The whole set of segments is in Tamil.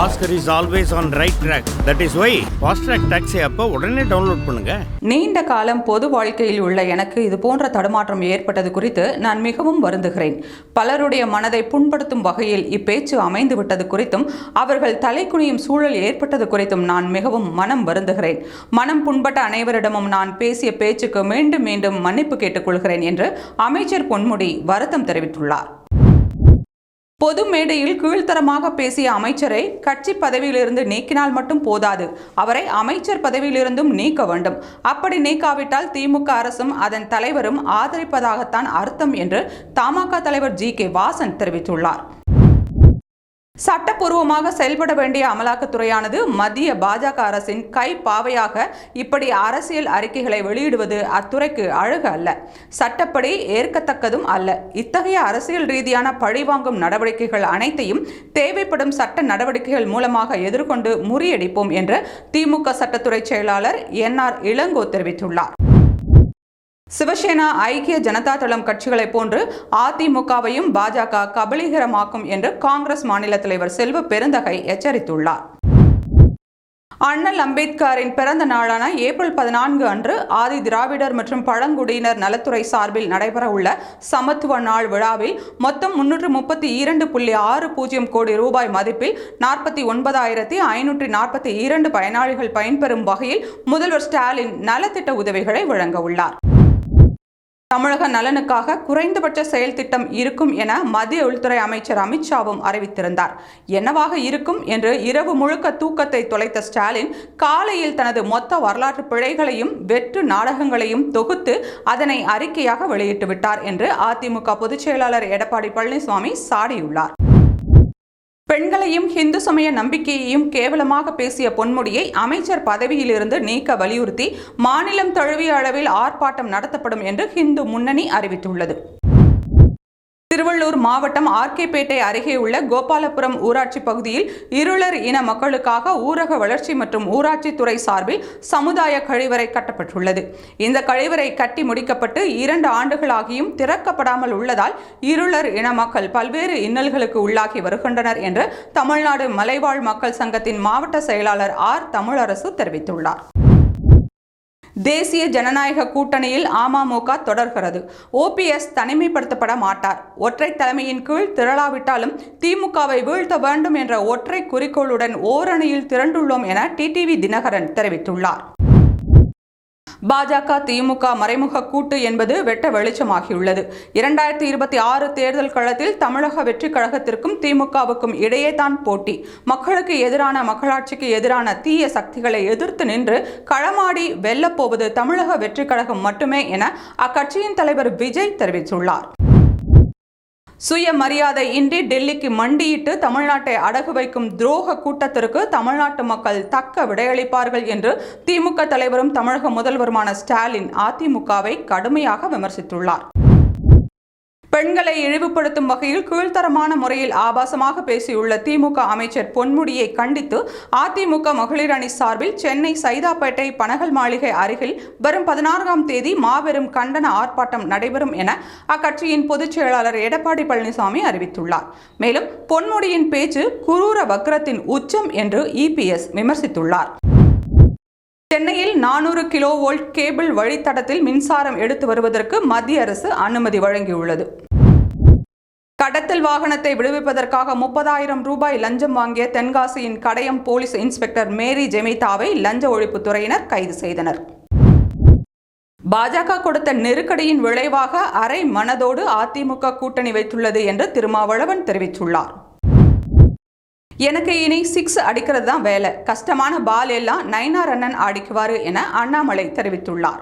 Oscar is always on right track that is why fast track taxi அப்போ உடனே டவுன்லோட் பண்ணுங்க. நீண்ட காலம் பொது வாழ்க்கையில் உள்ள எனக்கு இது போன்ற தடுமாற்றம் ஏற்பட்டது குறித்து நான் மிகவும் வருந்துகிறேன். பலருடைய மனதை புண்படுத்தும் வகையில் இப்பேச்சு அமைந்து விட்டது குறித்தும் அவர்கள் தலைக்குனியும் சூழல் ஏற்பட்டது குறித்தும் நான் மிகவும் மனம் வருந்துகிறேன். மனம் புண்பட்ட அனைவரிடமும் நான் பேசிய பேச்சுக்கு மீண்டும் மீண்டும் மன்னிப்பு கேட்டுக்கொள்கிறேன் என்று அமைச்சர் பொன்முடி வருத்தம் தெரிவித்துள்ளார். பொது மேடையில் கீழ்த்தரமாக பேசிய அமைச்சரை கட்சி பதவியிலிருந்து நீக்கினால் மட்டும் போதாது. அவரை அமைச்சர் பதவியிலிருந்தும் நீக்க வேண்டும். அப்படி நீக்காவிட்டால் திமுக அரசும் அதன் தலைவரும் ஆதரிப்பதாகத்தான் அர்த்தம் என்று தமாக தலைவர் ஜி கே வாசன் தெரிவித்துள்ளார். சட்டப்பூர்வமாக செயல்பட வேண்டிய அமலாக்கத்துறையானது மத்திய பாஜக அரசின் கை பாவையாக இப்படி அரசியல் அறிக்கைகளை வெளியிடுவது அத்துறைக்கு அழகு அல்ல. சட்டப்படி ஏற்கத்தக்கதும் அல்ல. இத்தகைய அரசியல் ரீதியான பழிவாங்கும் நடவடிக்கைகள் அனைத்தையும் தேவைப்படும் சட்ட நடவடிக்கைகள் மூலமாக எதிர்கொண்டு முறியடிப்போம் என்று திமுக சட்டத்துறை செயலாளர் என் ஆர் இளங்கோ தெரிவித்துள்ளார். சிவசேனா ஐக்கிய ஜனதா தளம் கட்சிகளைப் போன்று அதிமுகவையும் பாஜக கபலீகரமாக்கும் என்று காங்கிரஸ் மாநில தலைவர் செல்வ பெருந்தகை எச்சரித்துள்ளார். அண்ணல் அம்பேத்கரின் பிறந்த நாளான ஏப்ரல் பதினான்கு அன்று ஆதி திராவிடர் மற்றும் பழங்குடியினர் நலத்துறை சார்பில் நடைபெறவுள்ள சமத்துவ நாள் விழாவில் மொத்தம் முன்னூற்று முப்பத்தி இரண்டு புள்ளி ஆறு பூஜ்ஜியம் கோடி ரூபாய் மதிப்பில் நாற்பத்தி ஒன்பதாயிரத்தி ஐநூற்றி நாற்பத்தி இரண்டு பயனாளிகள் பயன்பெறும் வகையில் முதல்வர் ஸ்டாலின் நலத்திட்ட உதவிகளை வழங்க உள்ளார். தமிழக நலனுக்காக குறைந்தபட்ச செயல் திட்டம் இருக்கும் என மத்திய உள்துறை அமைச்சர் அமித்ஷாவும் அறிவித்திருந்தார். என்னவாக இருக்கும் என்று இரவு முழுக்க தூக்கத்தை தொலைத்த ஸ்டாலின் காலையில் தனது மொத்த வரலாற்று பிழைகளையும் வெற்று நாடகங்களையும் தொகுத்து அதனை அறிக்கையாக வெளியிட்டு விட்டார் என்று அதிமுக பொதுச் செயலாளர் எடப்பாடி பழனிசாமி சாடியுள்ளார். பெண்களையும் ஹிந்து சமய நம்பிக்கையையும் கேவலமாக பேசிய பொன்முடியை அமைச்சர் பதவியிலிருந்து நீக்க வலியுறுத்தி மாநிலம் தழுவிய அளவில் ஆர்ப்பாட்டம் நடத்தப்படும் என்று ஹிந்து முன்னணி அறிவித்துள்ளது. திருவள்ளூர் மாவட்டம் ஆர்கேபேட்டை அருகே உள்ள கோபாலபுரம் ஊராட்சி பகுதியில் இருளர் இன மக்களுக்காக ஊரக வளர்ச்சி மற்றும் ஊராட்சித்துறை சார்பில் சமுதாய கழிவறை கட்டப்பட்டுள்ளது. இந்த கழிவறை கட்டி முடிக்கப்பட்டு இரண்டு ஆண்டுகளாகியும் திறக்கப்படாமல் உள்ளதால் இருளர் இன மக்கள் பல்வேறு இன்னல்களுக்கு உள்ளாகி வருகின்றனர் என்று தமிழ்நாடு மலைவாழ் மக்கள் சங்கத்தின் மாவட்ட செயலாளர் ஆர் தமிழரசு தெரிவித்துள்ளார். தேசிய ஜனநாயக கூட்டணியில் அமமுக தொடர்கிறது. ஓபிஎஸ் தனிமைப்படுத்தப்பட மாட்டார். ஒற்றை தலைமையின் கீழ் திரளாவிட்டாலும் திமுகவை வீழ்த்த வேண்டும் என்ற ஒற்றை குறிக்கோளுடன் ஓரணியில் திரண்டுள்ளோம் என டிடிவி தினகரன் தெரிவித்துள்ளார். பாஜக திமுக மறைமுக கூட்டு என்பது வெட்ட வெளிச்சமாகியுள்ளது. இரண்டாயிரத்தி இருபத்தி ஆறு தேர்தல் களத்தில் தமிழக வெற்றிக் கழகத்திற்கும் திமுகவுக்கும் இடையே தான் போட்டி. மக்களுக்கு எதிரான மக்களாட்சிக்கு எதிரான தீய சக்திகளை எதிர்த்து நின்று களமாடி வெல்லப்போவது தமிழக வெற்றிக் கழகம் மட்டுமே என அக்கட்சியின் தலைவர் விஜய் தெரிவித்துள்ளார். சுயமரியாதை இன்றி டெல்லிக்கு மண்டியிட்டு தமிழ்நாட்டை அடகு வைக்கும் துரோக கூட்டத்திற்கு தமிழ்நாட்டு மக்கள் தக்க விடையளிப்பார்கள் என்று திமுக தலைவரும் தமிழக முதல்வருமான ஸ்டாலின் அதிமுகவை கடுமையாக விமர்சித்துள்ளார். பெண்களை இழிவுபடுத்தும் வகையில் கீழ்த்தரமான முறையில் ஆபாசமாக பேசியுள்ள திமுக அமைச்சர் பொன்முடியை கண்டித்து அதிமுக மகளிர் அணி சார்பில் சென்னை சைதாப்பேட்டை பனகல் மாளிகை அருகில் வரும் பதினான்காம் தேதி மாபெரும் கண்டன ஆர்ப்பாட்டம் நடைபெறும் என அக்கட்சியின் பொதுச் செயலாளர் எடப்பாடி பழனிசாமி அறிவித்துள்ளார். மேலும் பொன்முடியின் பேச்சு குரூர வக்ரத்தின் உச்சம் என்று இபிஎஸ் விமர்சித்துள்ளார். சென்னையில் நானூறு கிலோ வோல்ட் கேபிள் வழித்தடத்தில் மின்சாரம் எடுத்து வருவதற்கு மத்திய அரசு அனுமதி வழங்கியுள்ளது. கடத்தல் வாகனத்தை விடுவிப்பதற்காக முப்பதாயிரம் ரூபாய் லஞ்சம் வாங்கிய தென்காசியின் கடையம் போலீஸ் இன்ஸ்பெக்டர் மேரி ஜெமிதாவை லஞ்ச ஒழிப்புத்துறையினர் கைது செய்தனர். பாஜக கொடுத்த நெருக்கடியின் விளைவாக அரை மனதோடு அதிமுக கூட்டணி வைத்துள்ளது என்று திருமாவளவன் தெரிவித்துள்ளார். எனக்கு இனி சிக்ஸ் அடிக்கிறது தான் வேலை. கஷ்டமான பால் எல்லாம் நைனா ரன்னன் ஆடிக்குவார் என அண்ணாமலை தெரிவித்துள்ளார்.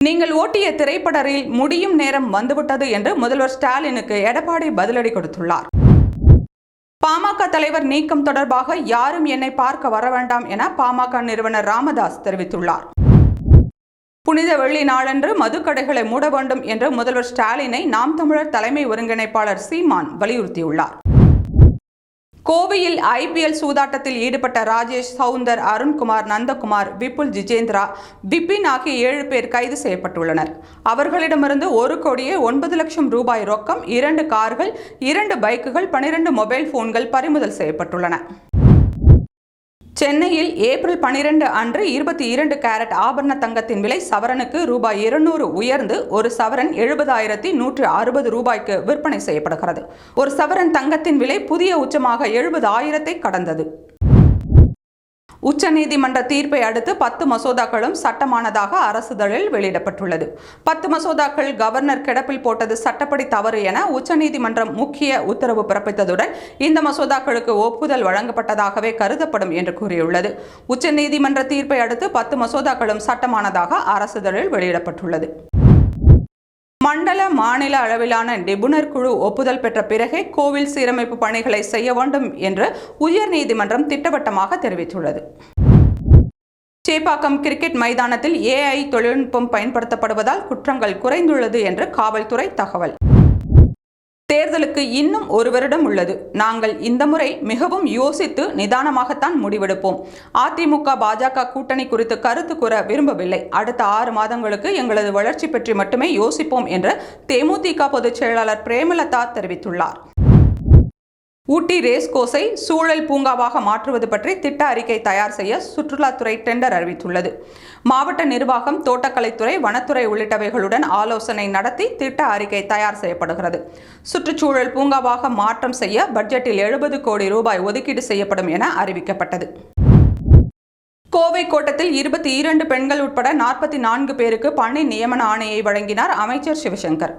நீங்கள் ஓட்டிய திரைப்படரில் முடியும் நேரம் வந்துவிட்டது என்று முதல்வர் ஸ்டாலினுக்கு எடப்பாடி பதிலடி கொடுத்துள்ளார். பாமக தலைவர் நீக்கம் தொடர்பாக யாரும் என்னை பார்க்க வர வேண்டாம் என பாமக நிறுவனர் ராமதாஸ் தெரிவித்துள்ளார். புனித வெள்ளி நாளன்று மதுக்கடைகளை மூட வேண்டும் என்று முதல்வர் ஸ்டாலினை நாம் தமிழர் தலைமை ஒருங்கிணைப்பாளர் சீமான் வலியுறுத்தியுள்ளார். கோவையில் ஐபிஎல் சூதாட்டத்தில் ஈடுபட்ட ராஜேஷ் சவுந்தர் அருண்குமார் நந்தகுமார் விபுல் ஜிஜேந்திரா விபின் ஆகிய ஏழு பேர் கைது செய்யப்பட்டுள்ளனர். அவர்களிடமிருந்து ஒரு கோடியே ஒன்பது லட்சம் ரூபாய் ரொக்கம் இரண்டு கார்கள் இரண்டு பைக்குகள் பனிரெண்டு மொபைல் போன்கள் பறிமுதல் செய்யப்பட்டுள்ளன. சென்னையில் ஏப்ரல் பனிரெண்டு அன்று இருபத்தி இரண்டு கேரட் ஆபரண தங்கத்தின் விலை சவரனுக்கு ரூபாய் இருநூறு உயர்ந்து ஒரு சவரன் எழுபதாயிரத்தி நூற்று அறுபது ரூபாய்க்கு விற்பனை செய்யப்படுகிறது. ஒரு சவரன் தங்கத்தின் விலை புதிய உச்சமாக எழுபது ஆயிரத்தை கடந்தது. உச்சநீதிமன்ற தீர்ப்பை அடுத்து பத்து மசோதாக்களும் சட்டமானதாக அரசுதழில் வெளியிடப்பட்டுள்ளது. பத்து மசோதாக்கள் கவர்னர் கிடப்பில் போட்டது சட்டப்படி தவறு என உச்சநீதிமன்றம் முக்கிய உத்தரவு பிறப்பித்ததுடன் இந்த மசோதாக்களுக்கு ஒப்புதல் வழங்கப்பட்டதாகவே கருதப்படும் என்று கூறியுள்ளது. உச்சநீதிமன்ற தீர்ப்பை அடுத்து பத்து மசோதாக்களும் சட்டமானதாக அரசுதழில் வெளியிடப்பட்டுள்ளது. மண்டல மாநில அளவிலான நிபுணர் குழு ஒப்புதல் பெற்ற பிறகே கோவில் சீரமைப்பு பணிகளை செய்ய வேண்டும் என்று உயர்நீதிமன்றம் திட்டவட்டமாக தெரிவித்துள்ளது. சேப்பாக்கம் கிரிக்கெட் மைதானத்தில் ஏஐ தொழில்நுட்பம் பயன்படுத்தப்படுவதால் குற்றங்கள் குறைந்துள்ளது என்று காவல்துறை தகவல். தேர்தலுக்கு இன்னும் ஒரு வருடம் உள்ளது. நாங்கள் இந்த முறை மிகவும் யோசித்து நிதானமாகத்தான் முடிவெடுப்போம். அதிமுக பாஜக கூட்டணி குறித்து கருத்து கூற விரும்பவில்லை. அடுத்த ஆறு மாதங்களுக்கு எங்களது வளர்ச்சி பற்றி மட்டுமே யோசிப்போம் என்று தேமுதிக பொதுச் செயலாளர் பிரேமலதா தெரிவித்துள்ளார். ஊட்டி ரேஸ் கோஸை சூழல் பூங்காவாக மாற்றுவது பற்றி திட்ட அறிக்கை தயார் செய்ய சுற்றுலாத்துறை டெண்டர் அறிவித்துள்ளது. மாவட்ட நிர்வாகம் தோட்டக்கலைத்துறை வனத்துறை உள்ளிட்டவைகளுடன் ஆலோசனை நடத்தி திட்ட அறிக்கை தயார் செய்யப்படுகிறது. சுற்றுச்சூழல் பூங்காவாக மாற்றம் செய்ய பட்ஜெட்டில் எழுபது கோடி ரூபாய் ஒதுக்கீடு செய்யப்படும் என அறிவிக்கப்பட்டது. கோவை கோட்டத்தில் இருபத்தி இரண்டு பெண்கள் உட்பட நாற்பத்தி நான்கு பேருக்கு பணி நியமன ஆணையை வழங்கினார் அமைச்சர் சிவசங்கர்.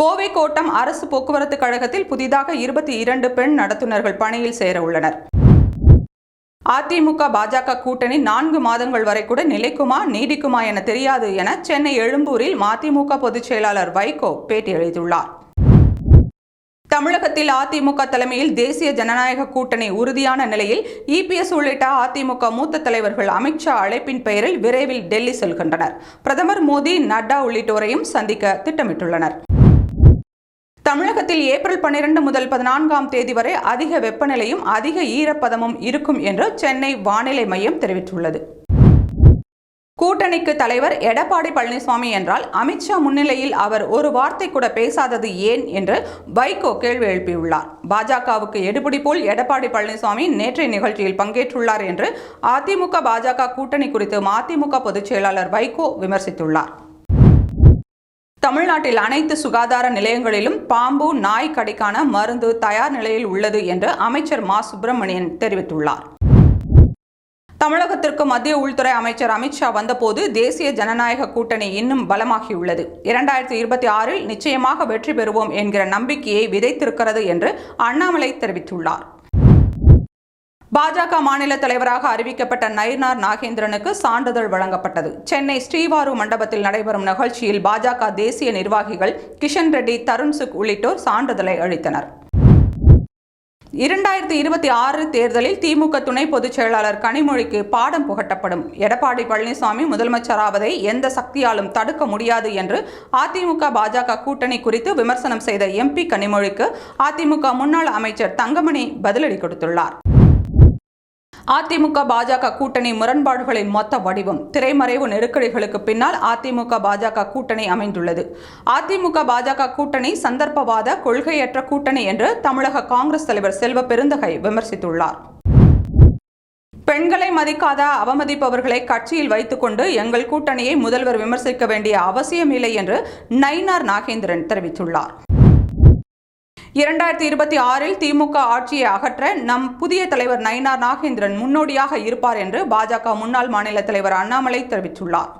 கோவை கோட்டம் அரசு போக்குவரத்து கழகத்தில் புதிதாக இருபத்தி இரண்டு பெண் நடத்துனர்கள் பணியில் சேர உள்ளனர். அதிமுக பாஜக கூட்டணி நான்கு மாதங்கள் வரை கூட நிலைக்குமா நீடிக்குமா என தெரியாது என சென்னை எழும்பூரில் மதிமுக பொதுச் செயலாளர் வைகோ பேட்டியளித்துள்ளார் தமிழகத்தில் அதிமுக தலைமையில் தேசிய ஜனநாயக கூட்டணி உறுதியான நிலையில் இபிஎஸ் உள்ளிட்ட அதிமுக மூத்த தலைவர்கள் அமித்ஷா அழைப்பின் பெயரில் விரைவில் டெல்லி செல்கின்றனர். பிரதமர் மோடி நட்டா உள்ளிட்டோரையும் சந்திக்க திட்டமிட்டுள்ளனர். தமிழகத்தில் ஏப்ரல் பன்னிரண்டு முதல் பதினான்காம் தேதி வரை அதிக வெப்பநிலையும் அதிக ஈரப்பதமும் இருக்கும் என்று சென்னை வானிலை மையம் தெரிவித்துள்ளது. கூட்டணிக்கு தலைவர் எடப்பாடி பழனிசாமி என்றால் அமித்ஷா முன்னிலையில் அவர் ஒரு வார்த்தை கூட பேசாதது ஏன் என்று வைகோ கேள்வி எழுப்பியுள்ளார். பாஜகவுக்கு எடுபடி போல் எடப்பாடி பழனிசாமி நேற்றைய நிகழ்ச்சியில் பங்கேற்றுள்ளார் என்று அதிமுக பாஜக கூட்டணி குறித்து மதிமுக பொதுச் செயலாளர் வைகோ விமர்சித்துள்ளார். தமிழ்நாட்டில் அனைத்து சுகாதார நிலையங்களிலும் பாம்பு நாய் கடிக்கான மருந்து தயார் நிலையில் உள்ளது என்று அமைச்சர் மா. சுப்பிரமணியன் தெரிவித்துள்ளார். தமிழகத்திற்கு மத்திய உள்துறை அமைச்சர் அமித்ஷா வந்தபோது தேசிய ஜனநாயக கூட்டணி இன்னும் பலமாகியுள்ளது. இரண்டாயிரத்தி இருபத்தி ஆறில் நிச்சயமாக வெற்றி பெறுவோம் என்கிற நம்பிக்கையை விதைத்திருக்கிறது என்று அண்ணாமலை தெரிவித்துள்ளார். பாஜக மாநில தலைவராக அறிவிக்கப்பட்ட நயினார் நாகேந்திரனுக்கு சான்றிதழ் வழங்கப்பட்டது. சென்னை ஸ்ரீவாரு மண்டபத்தில் நடைபெறும் நிகழ்ச்சியில் பாஜக தேசிய நிர்வாகிகள் கிஷன் ரெட்டி தருண் சுக் உள்ளிட்டோர் சான்றிதழை அளித்தனர். இரண்டாயிரத்தி இருபத்தி ஆறு தேர்தலில் திமுக துணை பொதுச் செயலாளர் கனிமொழிக்கு பாடம் புகட்டப்படும். எடப்பாடி பழனிசாமி முதலமைச்சராவதை எந்த சக்தியாலும் தடுக்க முடியாது என்று அதிமுக பாஜக கூட்டணி குறித்து விமர்சனம் செய்த எம்பி கனிமொழிக்கு அதிமுக முன்னாள் அமைச்சர் தங்கமணி பதிலடி கொடுத்துள்ளார். அதிமுக பாஜக கூட்டணி முரண்பாடுகளின் மொத்த வடிவம் திரைமறைவு நெருக்கடிகளுக்கு பின்னால் அதிமுக பாஜக கூட்டணி அமைந்துள்ளது. அதிமுக பாஜக கூட்டணி சந்தர்ப்பவாத கொள்கையற்ற கூட்டணி என்று தமிழக காங்கிரஸ் தலைவர் செல்வ பெருந்தகை விமர்சித்துள்ளார். பெண்களை மதிக்காத அவமதிப்பவர்களை கட்சியில் வைத்துக்கொண்டு எங்கள் கூட்டணியை முதல்வர் விமர்சிக்க வேண்டிய அவசியமில்லை என்று நயினார் நாகேந்திரன் தெரிவித்துள்ளார். இரண்டாயிரத்தி இருபத்தி ஆறில் திமுக ஆட்சியை அகற்ற நம் புதிய தலைவர் நயினார் நாகேந்திரன் முன்னோடியாக இருப்பார் என்று பாஜக முன்னாள் மாநில தலைவர் அண்ணாமலை தெரிவித்துள்ளார்.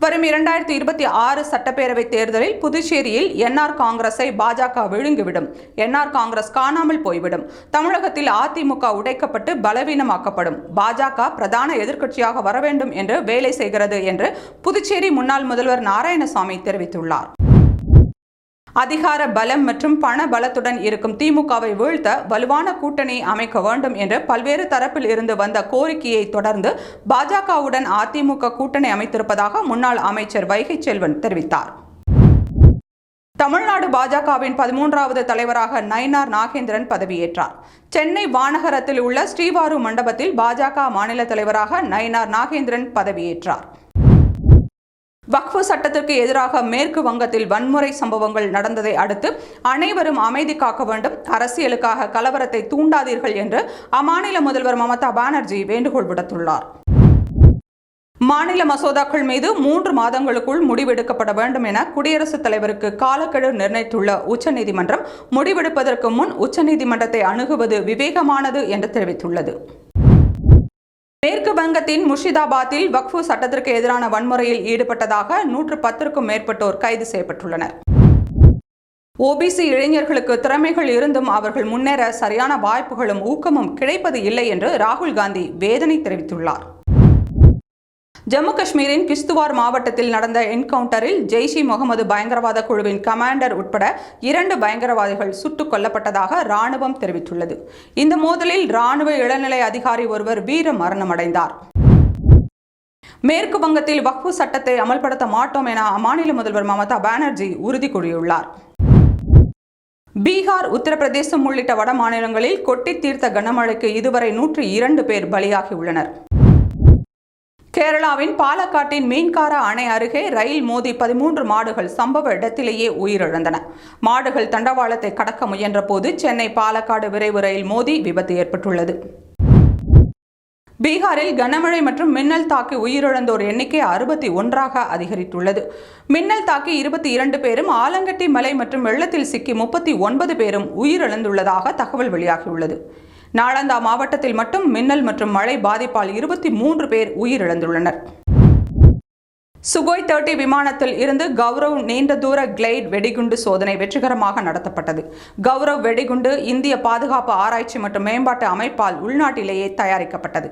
வரும் இரண்டாயிரத்தி இருபத்தி ஆறு சட்டப்பேரவை தேர்தலில் புதுச்சேரியில் என்ஆர் காங்கிரஸை பாஜக விழுங்கிவிடும். என்ஆர் காங்கிரஸ் காணாமல் போய்விடும். தமிழகத்தில் அதிமுக உடைக்கப்பட்டு பலவீனமாக்கப்படும். பாஜக பிரதான எதிர்க்கட்சியாக வர வேண்டும் என்று வேலை செய்கிறது என்று புதுச்சேரி முன்னாள் முதல்வர் நாராயணசாமி தெரிவித்துள்ளார். அதிகார பலம் மற்றும் பண பலத்துடன் இருக்கும் திமுகவை வீழ்த்த வலுவான கூட்டணி அமைக்க வேண்டும் என்று பல்வேறு தரப்பில் இருந்து வந்த கோரிக்கையை தொடர்ந்து பாஜகவுடன் அதிமுக கூட்டணி அமைத்திருப்பதாக முன்னாள் அமைச்சர் வைகை செல்வன் தெரிவித்தார். தமிழ்நாடு பாஜகவின் பதிமூன்றாவது தலைவராக நயினார் நாகேந்திரன் பதவியேற்றார். சென்னை வானகரத்தில் உள்ள ஸ்ரீவாரு மண்டபத்தில் பாஜக மாநில தலைவராக நயினார் நாகேந்திரன் பதவியேற்றார். வக்ஃபு சட்டத்திற்கு எதிராக மேற்கு வங்கத்தில் வன்முறை சம்பவங்கள் நடந்ததை அடுத்து அனைவரும் அமைதி காக்க வேண்டும் அரசியலுக்காக கலவரத்தை தூண்டாதீர்கள் என்று அம்மாநில முதல்வர் மமதா பானர்ஜி வேண்டுகோள் விடுத்துள்ளார். மாநில மசோதாக்கள் மீது மூன்று மாதங்களுக்குள் முடிவெடுக்கப்பட வேண்டும் என குடியரசுத் தலைவருக்கு காலக்கெடு நிர்ணயித்துள்ள உச்சநீதிமன்றம் முடிவெடுப்பதற்கு முன் உச்சநீதிமன்றத்தை அணுகுவது விவேகமானது என்று தெரிவித்துள்ளது. மேற்கு வங்கத்தின் முர்ஷிதாபாத்தில் வக்ஃபு சட்டத்திற்கு எதிரான வன்முறையில் ஈடுபட்டதாக நூற்று பத்திற்கும் மேற்பட்டோர் கைது செய்யப்பட்டுள்ளனர். ஓபிசி இளைஞர்களுக்கு திறமைகள் இருந்தும் அவர்கள் முன்னேற சரியான வாய்ப்புகளும் ஊக்கமும் கிடைப்பது இல்லை என்று ராகுல் காந்தி வேதனை தெரிவித்துள்ளார். ஜம்மு காஷ்மீரின் கிஸ்துவார் மாவட்டத்தில் நடந்த என்கவுண்டரில் ஜெய்ஷ் இ முகமது பயங்கரவாத குழுவின் கமாண்டர் உட்பட இரண்டு பயங்கரவாதிகள் சுட்டுக் கொல்லப்பட்டதாக ராணுவம் தெரிவித்துள்ளது. இந்த மோதலில் ராணுவ இளநிலை அதிகாரி ஒருவர் வீர மரணமடைந்தார். மேற்கு வங்கத்தில் வக்ஃபு சட்டத்தை அமல்படுத்த மாட்டோம் என அம்மாநில முதல்வர் மமதா பானர்ஜி உறுதி கூறியுள்ளார். பீகார் உத்தரப்பிரதேசம் உள்ளிட்ட வட மாநிலங்களில் கொட்டி தீர்த்த கனமழைக்கு இதுவரை நூற்றி இரண்டு பேர் பலியாகியுள்ளனர். கேரளாவின் பாலக்காட்டின் மீன்காரா அணை அருகே ரயில் மோதி பதிமூன்று மாடுகள் சம்பவ இடத்திலேயே உயிரிழந்தன. மாடுகள் தண்டவாளத்தை கடக்க முயன்றபோது சென்னை பாலக்காடு விரைவு ரயில் மோதி விபத்து ஏற்பட்டுள்ளது. பீகாரில் கனமழை மற்றும் மின்னல் தாக்கி உயிரிழந்தோர் எண்ணிக்கை அறுபத்தி ஒன்றாக அதிகரித்துள்ளது. மின்னல் தாக்கி இருபத்தி இரண்டு பேரும் ஆலங்கட்டி மலை மற்றும் வெள்ளத்தில் சிக்கி முப்பத்தி ஒன்பது பேரும் உயிரிழந்துள்ளதாக தகவல் வெளியாகியுள்ளது. நாளந்தா மாவட்டத்தில் மட்டும் மின்னல் மற்றும் மழை பாதிப்பால் இருபத்தி மூன்று பேர் உயிரிழந்துள்ளனர். சுகோய் தேர்ட்டி விமானத்தில் இருந்து கௌரவ் நீண்ட தூர கிளைட் வெடிகுண்டு சோதனை வெற்றிகரமாக நடத்தப்பட்டது. கௌரவ் வெடிகுண்டு இந்திய பாதுகாப்பு ஆராய்ச்சி மற்றும் மேம்பாட்டு அமைப்பால் உள்நாட்டிலேயே தயாரிக்கப்பட்டது.